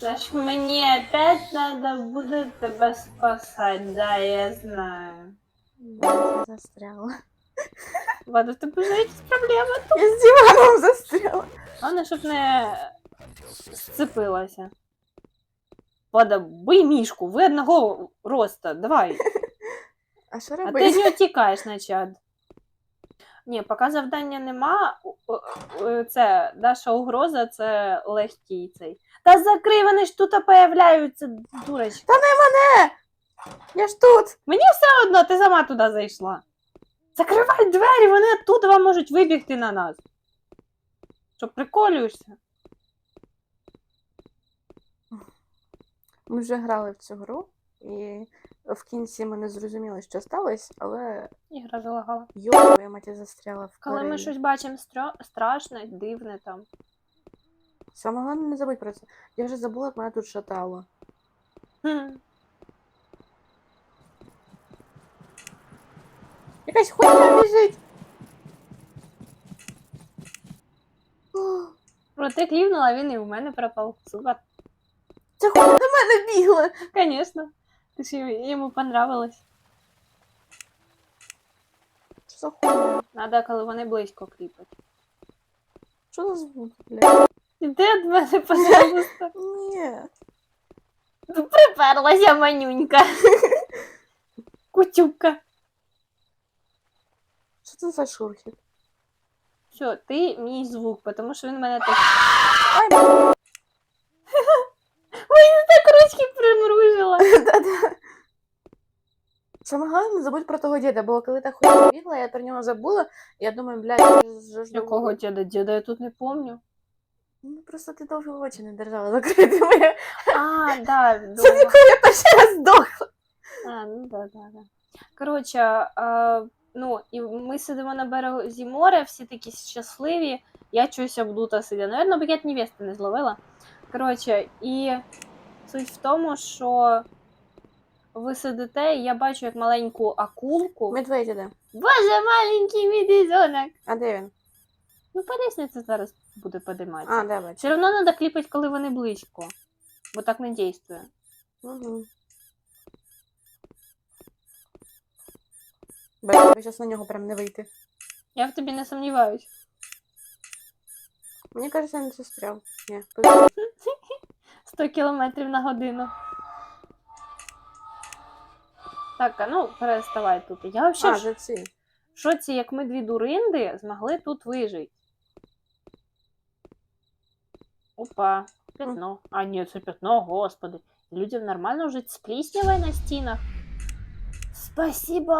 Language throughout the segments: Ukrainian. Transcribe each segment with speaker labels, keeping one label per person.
Speaker 1: Це ж мені опять треба буде тебе спасати, да, я знаю.
Speaker 2: Застряла.
Speaker 1: Ладно, в тебе вже якісь проблеми.
Speaker 2: Я з диваном застряла.
Speaker 1: Головне, щоб не сцепилася. Влада, бий мішку, ви одного роста, давай.
Speaker 2: А що
Speaker 1: А ти
Speaker 2: робити?
Speaker 1: не утікаєш на чад. Ні, поки завдання нема, це Даша угроза, це легкий цей. Та закрий, вони ж тут появляються, дурочка.
Speaker 2: Я ж тут.
Speaker 1: Мені все одно, ти сама туди зайшла. Закривай двері, вони оттуда вам можуть вибігти на нас. Що, приколюєшся?
Speaker 2: Ми вже грали в цю гру, і в кінці ми не зрозуміли, що сталося, але
Speaker 1: Ігра залагала.
Speaker 2: йо, мать я застряла в
Speaker 1: Коли ми щось бачимо стро- страшне, дивне там.
Speaker 2: Саме головне не забудь про це. Я вже забула, як мене тут шатало.
Speaker 1: Хм.
Speaker 2: Якась хуйня біжить. О,
Speaker 1: Про ти клівнула, він і в мене пропав. Супер.
Speaker 2: Ця хуйня до мене бігла.
Speaker 1: Конечно. Ти ж йому- йому понравилось.
Speaker 2: Що за хуйня?
Speaker 1: Надо, коли вони близько кліпать.
Speaker 2: Що за звук, блядь?
Speaker 1: Іди від мене, пожалуйста.
Speaker 2: Ні.
Speaker 1: Приперлася манюнька. Кутюка.
Speaker 2: Що це за шурхіт?
Speaker 1: Все, ти мій звук, тому що він мене так.
Speaker 2: Ай, блядь.
Speaker 1: Так ручки примружила.
Speaker 2: Саме головне, не забудь про того діда, бо коли та хуйня бігла, я про нього забула, я думаю, блядь, я ж- ж
Speaker 1: Якого діда? Діда я тут не помню.
Speaker 2: Ну, просто ти довго очі не держала закритими.
Speaker 1: А, да,
Speaker 2: Це ніколи я перший раз здохла.
Speaker 1: А, ну да, да, да. Коротше, а, ну, і ми сидимо на березі моря, всі такі щасливі. Я чуюся обдута сидя. Наверно, букет невести не зловила. Коротше, і суть в тому, що ви сидите, і я бачу як маленьку акулку.
Speaker 2: Медведь іде.
Speaker 1: Боже, маленький медвежонок!
Speaker 2: А де він?
Speaker 1: Ну, по лестниці зараз буде подиматися.
Speaker 2: А, бачу.
Speaker 1: Все одно треба кліпати, коли вони близько, бо так не дійствує.
Speaker 2: Угу. Тобі зараз на нього прям не вийти.
Speaker 1: Я в тобі не сумніваюсь.
Speaker 2: Мені кажеться, він застряв. Ні.
Speaker 1: 100 кілометрів на годину. Так, а ну переставай тут. Я взагалі
Speaker 2: вже ці.
Speaker 1: як ми дві дуринди змогли тут вижити. Опа, пятно. А, ні, це пятно, господи. Людям нормально жити з пліснявою на стінах. Спасибо!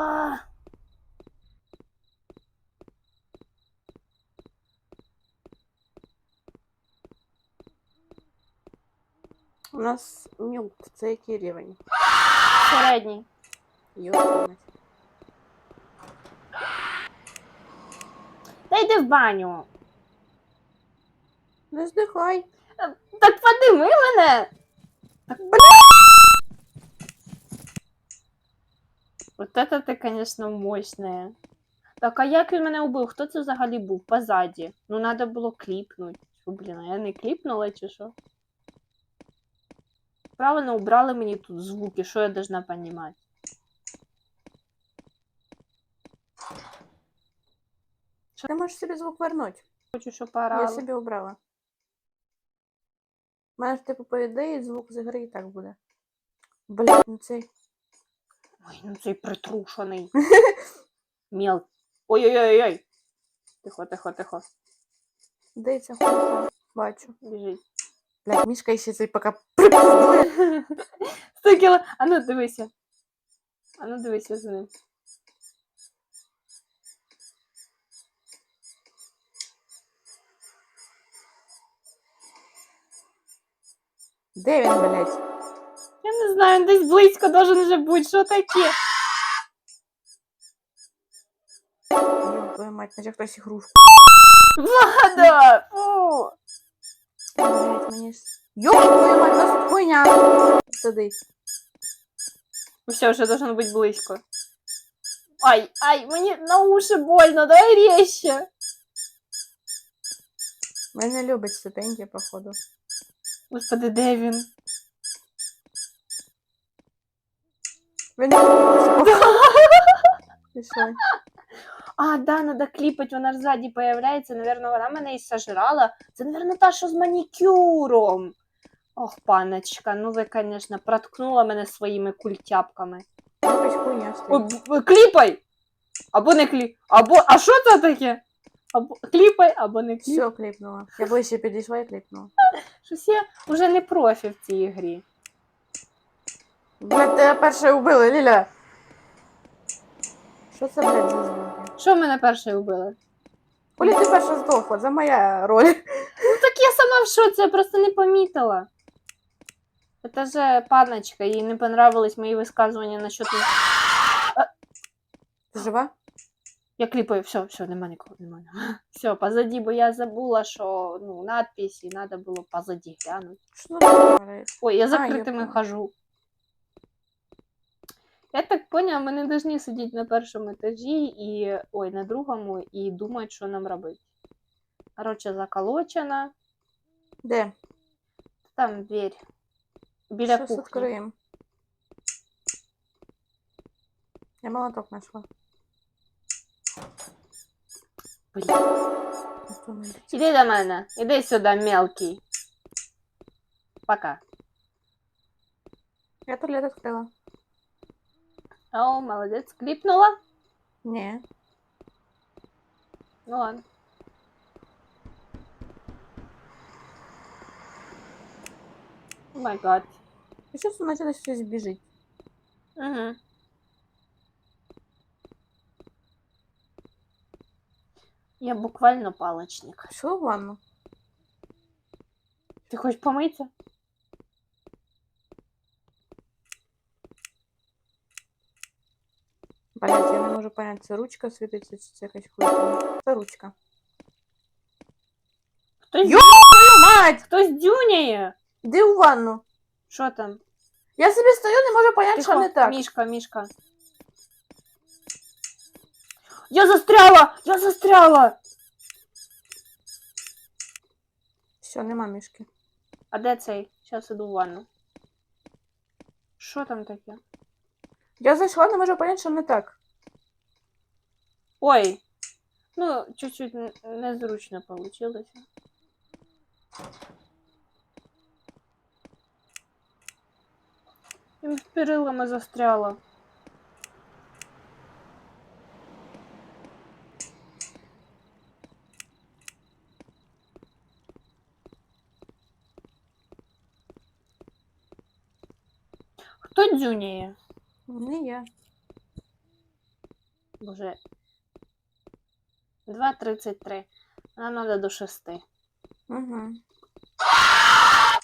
Speaker 2: У нас мілк, це який рівень?
Speaker 1: Середній.
Speaker 2: Йо,
Speaker 1: Та йди в баню.
Speaker 2: Не здихай.
Speaker 1: Так подими мене. Так... Вот это ти, конечно, мощная. Так, а як він мене убив? Хто це взагалі був? Позаді. Ну, треба було кліпнути. Блін, а я не кліпнула чи що? Правильно убрали мені тут звуки, що я должна понимать?
Speaker 2: Ти можеш собі звук вернути.
Speaker 1: Хочу, щоб
Speaker 2: Я
Speaker 1: поорали.
Speaker 2: собі обрала. У мене ж типу по ідеї звук з гри і так буде. Блядь, ну цей.
Speaker 1: Ой, ну цей притрушений. Мел. Ой-ой-ой-ой. Тихо, тихо, тихо.
Speaker 2: Де ця хуйня? Бачу.
Speaker 1: Біжить.
Speaker 2: Блядь, мішка ще цей поки припиздує.
Speaker 1: 100 кіло. А ну дивися. А ну дивися за ним.
Speaker 2: Де він, блядь?
Speaker 1: Я не знаю, він десь близько должен вже бути. Що таке?
Speaker 2: Йо, твою мать, наче хтось ігрушку.
Speaker 1: Влада! Фу!
Speaker 2: Блядь, мені ж... Йо, твою мать, у нас тут хуйня. Сидить.
Speaker 1: Ну все, вже должен бути близько. Ай, ай, мені на уші больно, давай резче.
Speaker 2: Мене любить ступеньки, походу.
Speaker 1: Господи, де він?
Speaker 2: Він Пішли.
Speaker 1: А, да, надо кліпать, вона ж ззаді появляється. Наверно, вона мене і сожрала. Це, наверно, та, що з манікюром. Ох, паночка, ну ви, конечно, проткнула мене своїми культяпками.
Speaker 2: Якась хуйня
Speaker 1: О, б- кліпай! Або не кліп. Або. А що це таке? Або кліпай, або не кліп.
Speaker 2: Все, кліпнула. Я ближче підійшла і кліпнула.
Speaker 1: Щось я вже не профі в цій грі.
Speaker 2: Блядь, тебе перше вбили, Ліля. Що це, блядь, за звуки?
Speaker 1: Що мене перше вбили?
Speaker 2: Олі, ти перша здохла, це моя роль.
Speaker 1: Ну так я сама в шоці, я просто не помітила. Это же паночка, їй не понравились мої висказування насчет...
Speaker 2: Ти жива?
Speaker 1: Я кліпаю, все, все, нема нікого, нема. Все, позади, бо я забула, що ну, надпись, і треба було позади глянути.
Speaker 2: Що?
Speaker 1: Ой, я
Speaker 2: я
Speaker 1: закритими
Speaker 2: поняла.
Speaker 1: хожу. Я так поняла, ми не повинні сидіти на першому етажі і. Ой, на другому і думати, що нам робити. Коротше, заколочена.
Speaker 2: Де?
Speaker 1: Там дверь. Біля
Speaker 2: Щас
Speaker 1: кухні.
Speaker 2: відкриємо. Я молоток знайшла.
Speaker 1: Блін.
Speaker 2: Ніхто не йде.
Speaker 1: Іди до мене. Іди сюди, мелкий. Пока.
Speaker 2: Я туалет відкрила.
Speaker 1: О, молодець. Кліпнула?
Speaker 2: Ні.
Speaker 1: Ну ладно. О май гад.
Speaker 2: І щось вона десь щось біжить.
Speaker 1: Угу. Я буквально палочник.
Speaker 2: Пішла в ванну.
Speaker 1: Ти хочеш помитися?
Speaker 2: Блять, я не можу понять, це ручка світиться, чи це якась хуйня. Це ручка.
Speaker 1: Хтось,
Speaker 2: Йо! Твою мать!
Speaker 1: хтось дюняє.
Speaker 2: Іди у ванну.
Speaker 1: Що там?
Speaker 2: Я собі стою, не можу понять, що
Speaker 1: Тихо,
Speaker 2: не так.
Speaker 1: Мішка, мішка. Я застряла! Я застряла!
Speaker 2: Все, нема мішки.
Speaker 1: А де цей? Зараз іду в ванну. Що там таке?
Speaker 2: Я зайшла, не можу понять, що не так.
Speaker 1: Ой. Ну, чуть-чуть незручно получилось. Перилами застряла. Хто дзюняє?
Speaker 2: Не я.
Speaker 1: Боже. 2.33. Нам надо до 6.
Speaker 2: Угу.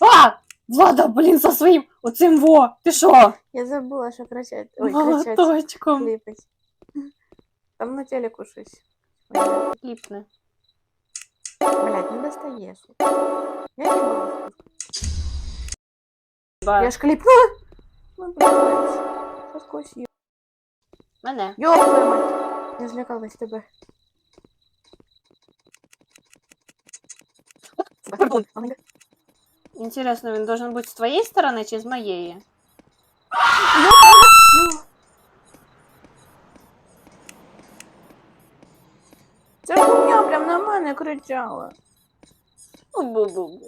Speaker 1: А! Влада, блін, со своїм оцим во! Ти що?
Speaker 2: Я забула, що кричать. Ой, кричать.
Speaker 1: Молоточком.
Speaker 2: Кліпать. Там на телеку щось.
Speaker 1: Кліпне.
Speaker 2: Блять, не достаєш. Я не була.
Speaker 1: Ба.
Speaker 2: Я ж кліпнула. Ну, блядь. Що сквозь ю.
Speaker 1: Мене.
Speaker 2: Твою мать. Я злякалась тебе.
Speaker 1: Пардон. Інтересно, він должен бути з твоєї сторони чи з моєї?
Speaker 2: Ця хуйня прям на мене кричала.
Speaker 1: Бу-бу-бу.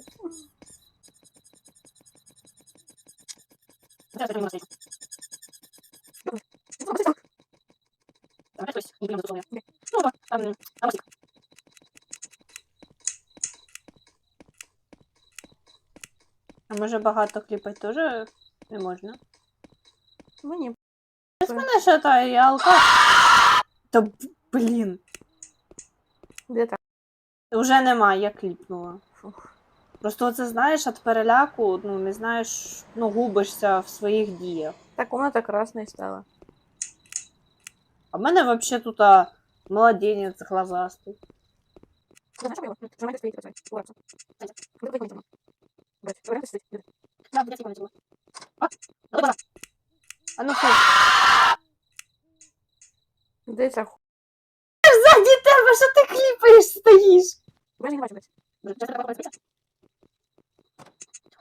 Speaker 1: А може багато кліпати теж не можна?
Speaker 2: Мені
Speaker 1: Ось мене шатає, я алка. Та блін.
Speaker 2: де так?
Speaker 1: Уже нема, я кліпнула.
Speaker 2: Фух.
Speaker 1: Просто оце знаєш, від переляку, ну не знаєш, ну губишся в своїх діях.
Speaker 2: Так вона так красной стала.
Speaker 1: А в мене взагалі тут а, младенець глазастий. А ну фу.
Speaker 2: Де ця ху...
Speaker 1: Ззаді тебе, що ти кліпаєш, стоїш?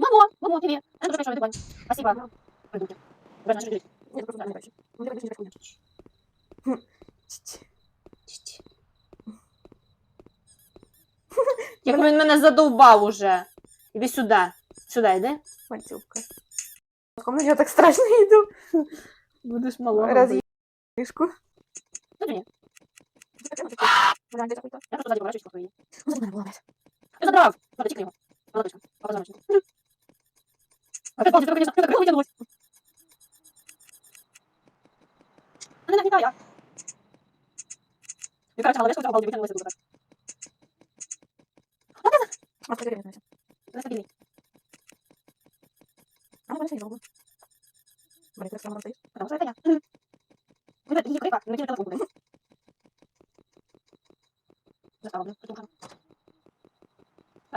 Speaker 1: Мамо, мамо, привет. Я тоже в Спасибо. Придурки. Вы что
Speaker 2: Ні, це просто не бачу. Ну, давай.
Speaker 1: Як він мене задовбав уже. Іди сюди. Сюди йди.
Speaker 2: В комнаті я так страшно йду.
Speaker 1: Будеш малого.
Speaker 2: Раз книжку.
Speaker 1: Ні?
Speaker 2: Я
Speaker 1: Я просто
Speaker 2: мене була весь.
Speaker 1: Ти забрав! Ладно, тільки його. Ладно, точно. Так.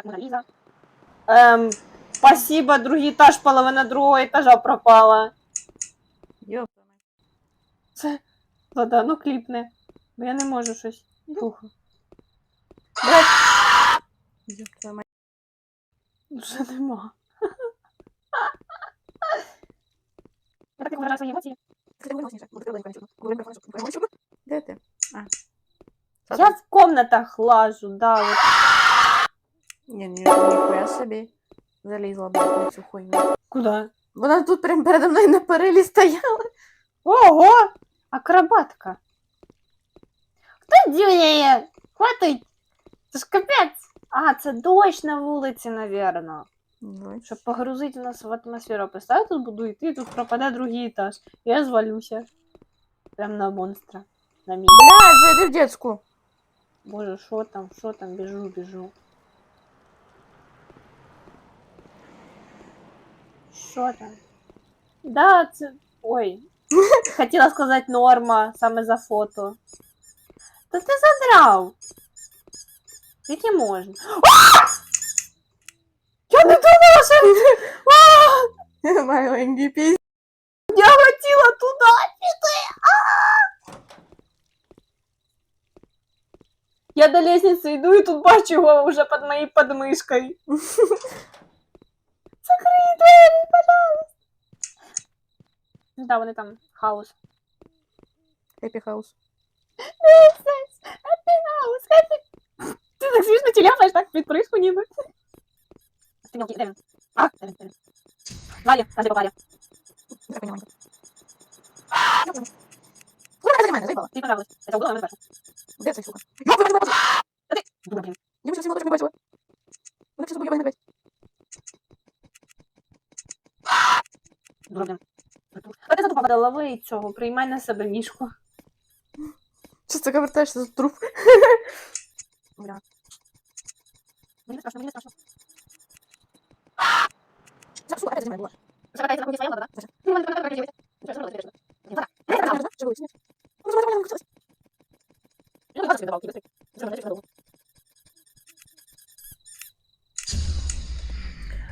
Speaker 1: Мона Лиза. Эм, спасибо, другий этаж, половина другого этажа пропала.
Speaker 2: Йоп.
Speaker 1: Це вода, ну кліпне. Бо я не можу щось. Тухо. Вже нема. Я так виражаю свої емоції.
Speaker 2: Де ти? А.
Speaker 1: Я в комнатах лажу, да. От.
Speaker 2: Ні, ні, ніхуя собі. Залізла, блядь, на цю хуйню.
Speaker 1: Куда?
Speaker 2: Вона тут прям передо мною на перилі стояла.
Speaker 1: Ого! Акробатка. Хто дюняє? Хватить! Це ж капець! А, це дощ на вулиці, навірно. Щоб погрузити нас в атмосферу. Представь, тут буду йти, тут пропаде другий етаж. Я звалюся. Прям на монстра. На мій.
Speaker 2: Блядь, зайди в детську.
Speaker 1: Боже, що там, що там, біжу, біжу. Що там? Да, це. Ой. Хотіла сказати норма, саме за фото. Та ти задрав. Тільки можна. А! Я не думала, що
Speaker 2: Маленький піс.
Speaker 1: я хотіла туди піти. А! Я до лестниці йду і тут бачу його вже під моєю подмишкою. Да, вони там хаос.
Speaker 2: Хеппі хаус.
Speaker 1: Хаос, хеппі. Ти так смішно тіляпаєш, так, під кришку ніби. Ти мелкий, де він? А, де він, де він? Валя, там де Валя.
Speaker 2: Я поняла. Куда ти мене заїбала?
Speaker 1: Ти понравилось. Це убила, а ми бачимо.
Speaker 2: Де цей сука? Я тебе не бачила.
Speaker 1: Дура, блін.
Speaker 2: Я вже всі молодежі не бачила. Вона щас убиває медведь.
Speaker 1: Дура, блін. А ти задупа вода, лови цього, приймай на себе мішку.
Speaker 2: Що ти повертаєшся за труп?
Speaker 1: Бля. Мені не страшно, мені не страшно.
Speaker 2: Я сука, опять за мене була.
Speaker 1: Закатайте, так, своя вода, да? Ну, мене так красиво. Що, що робити? Вода.
Speaker 2: Я не знаю, живу, сидиш. Ну, давай, давай, давай, давай.
Speaker 1: Я не бачу, давай, быстрей. Що, що, що,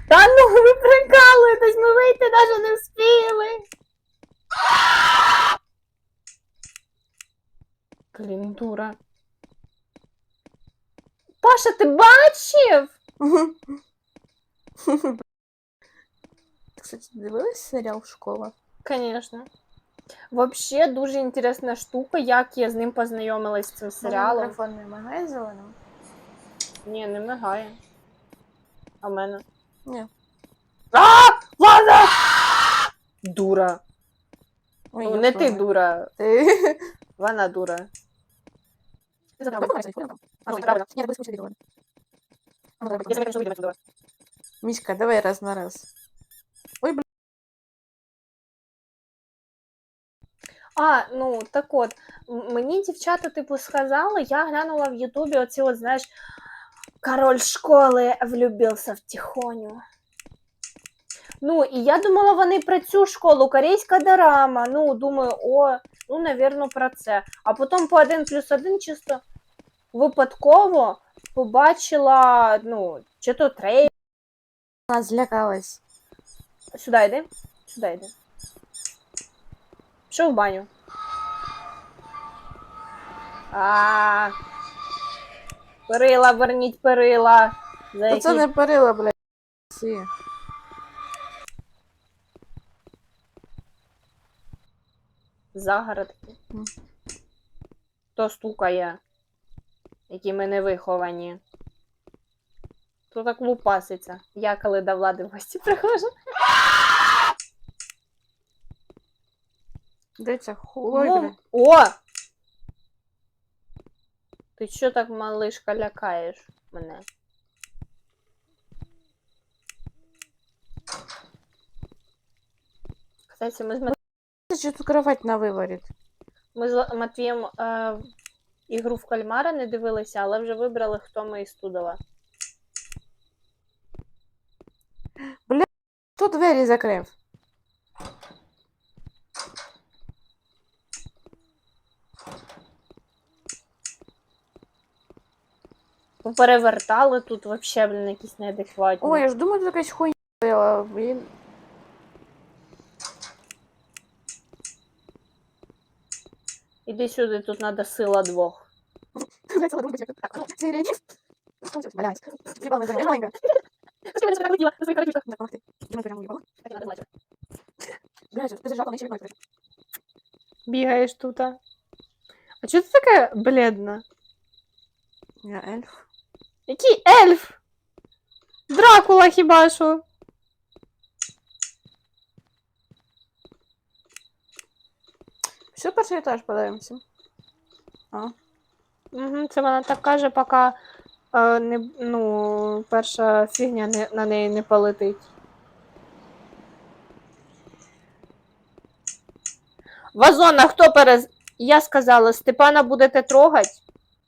Speaker 1: Та ну ви прикалуєтесь, ми вийти навіть не встигли. Блін, дура. Паша, ти бачив?
Speaker 2: Ти, кстати, дивилась серіал «Школа»?
Speaker 1: Конечно. Вообще дуже інтересна штука, як я з ним познайомилась з цим серіалом.
Speaker 2: Мікрофон не мигає зеленим?
Speaker 1: Ні, не мигає. А в мене.
Speaker 2: Ні.
Speaker 1: А! Ладно! Дура.
Speaker 2: Ой,
Speaker 1: Ну, не ти
Speaker 2: мать.
Speaker 1: дура,
Speaker 2: Ти.
Speaker 1: вона дура. Ти
Speaker 2: Давай, давай, давай, давай. А, ну
Speaker 1: так от, мені дівчата, типу, сказали, я глянула в Ютубі оці, от, знаєш, король школи влюбився в тихоню. Ну, і я думала, вони про цю школу, корейська дорама. Ну, думаю, о, ну, навірно, про це. А потім по один плюс один чисто випадково побачила, ну, чи то трейлер.
Speaker 2: Вона злякалась.
Speaker 1: Сюди йди. Сюди йди. Пішов в баню. А. Перила, верніть перила. За
Speaker 2: Та це не перила, блядь.
Speaker 1: Загородки.
Speaker 2: М.
Speaker 1: Хто стукає? Які ми не виховані. Хто так лупаситься? Я коли до влади в гості приходжу.
Speaker 2: Де це хуй,
Speaker 1: Ну. О! Ти що так, малишка, лякаєш мене? Кстати, ми з, Мат...
Speaker 2: Це що тут кровать на виворіт?
Speaker 1: ми з Матвієм е... ігру в кальмара не дивилися, але вже вибрали, хто ми із Тудова.
Speaker 2: Бля, Хто двері закрив?
Speaker 1: Перевертали тут вообще, блін, якісь неадекватні.
Speaker 2: Ой, я ж думаю, тут якась хуйня була, блін.
Speaker 1: Іди сюди, тут треба сила двох. Бігаєш тут. А А чого ти така бледна?
Speaker 2: Я ельф.
Speaker 1: Який ельф? Дракула хіба що?
Speaker 2: Все, перший етаж подивимося. А.
Speaker 1: Угу, це вона так каже, поки е, не, ну, перша фігня не, на неї не полетить. Вазона, хто перез... Я сказала, Степана будете трогати?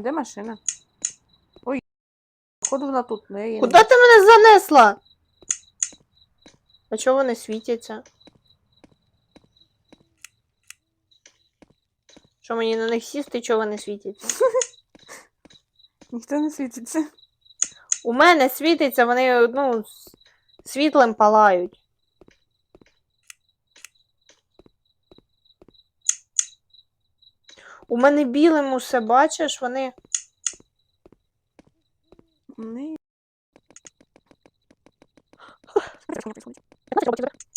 Speaker 1: А
Speaker 2: де машина? Ой, походу вона тут, не її.
Speaker 1: Куда ти мене занесла? А чого вони світяться? Що мені на них сісти, чого вони світяться?
Speaker 2: Ніхто не світиться.
Speaker 1: У мене світиться, вони ну, світлим палають. У мене білим усе бачиш, вони.
Speaker 2: Не.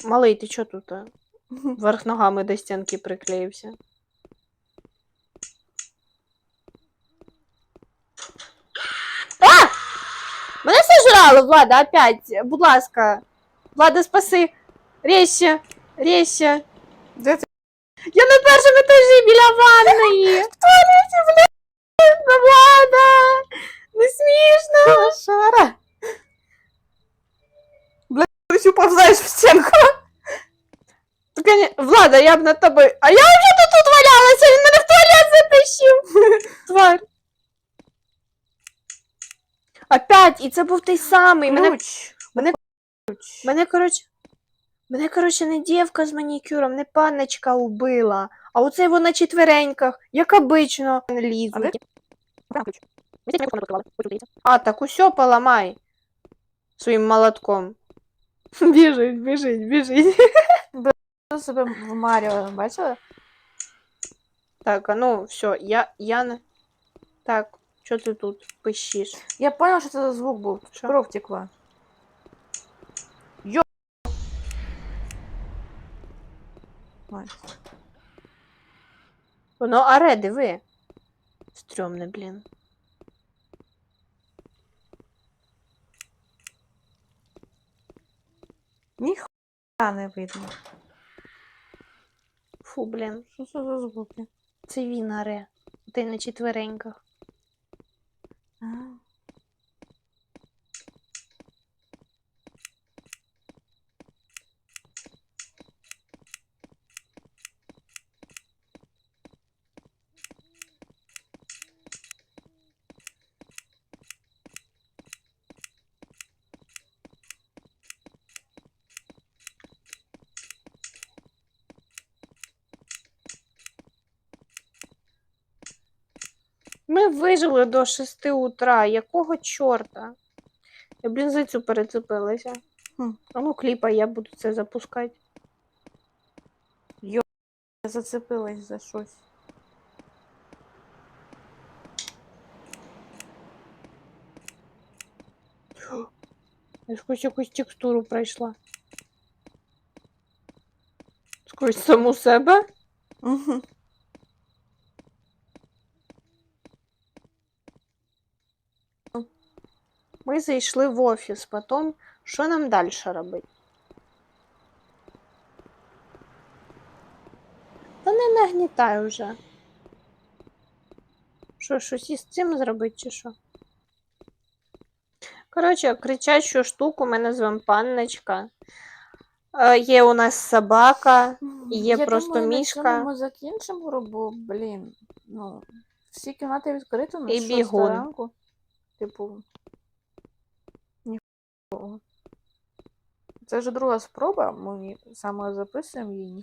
Speaker 1: Малий, ти чого тут? а? Верх ногами до стінки приклеївся. А! Мене сожрали, Влада, опять. Будь ласка. Влада, спаси. Резче, резче.
Speaker 2: Де ти?
Speaker 1: Я на першому етажі біля ванної. В туалеті, блядь. Влада. Не смішно.
Speaker 2: Шара! Бля, ти ще повзаєш в стінку.
Speaker 1: Влада, я б над тобою. А я вже тут, тут валялася, він мене в туалет затащив. Тварь. Опять, і це був той самий. Мене,
Speaker 2: Ключ.
Speaker 1: мене- мене коротше. Мене, коротше, не дівка з манікюром, не панночка убила. А оце його на четвереньках, як обично,
Speaker 2: ключ.
Speaker 1: А, так усьо поламай. Своїм молотком. Біжить, біжить, біжить.
Speaker 2: Хто себе в Маріо бачила?
Speaker 1: Так, а ну, все, я, я не... Так, що ти тут пищиш?
Speaker 2: Я поняла, що це за звук був. Кров текла. Мать.
Speaker 1: Воно аре, диви. Стрьомне, блін.
Speaker 2: Ніхуя не видно.
Speaker 1: Фу, блін.
Speaker 2: Що це за звуки?
Speaker 1: Це він аре. Ти на четвереньках.
Speaker 2: А.
Speaker 1: Ми вижили до 6 утра. Якого чорта? Я, блін, за цю перецепилася.
Speaker 2: Хм.
Speaker 1: А ну кліпа, я буду це запускати.
Speaker 2: Я зацепилась за щось.
Speaker 1: Я ж хоч якусь текстуру пройшла. Сквозь саму себе.
Speaker 2: Угу.
Speaker 1: Ми зайшли в офіс, потім що нам далі робити? Та не нагнітай вже. Що, щось із цим зробити, чи що? Коротше, кричачу штуку ми назвемо панночка. Е, є у нас собака. Є
Speaker 2: Я
Speaker 1: просто
Speaker 2: думаю, на
Speaker 1: мішка.
Speaker 2: цьому Ми закінчимо бо, блін, ну, всі кімнати відкриті у нас
Speaker 1: І бігун.
Speaker 2: ранку. Типу. Це вже друга спроба, ми саме записуємо її,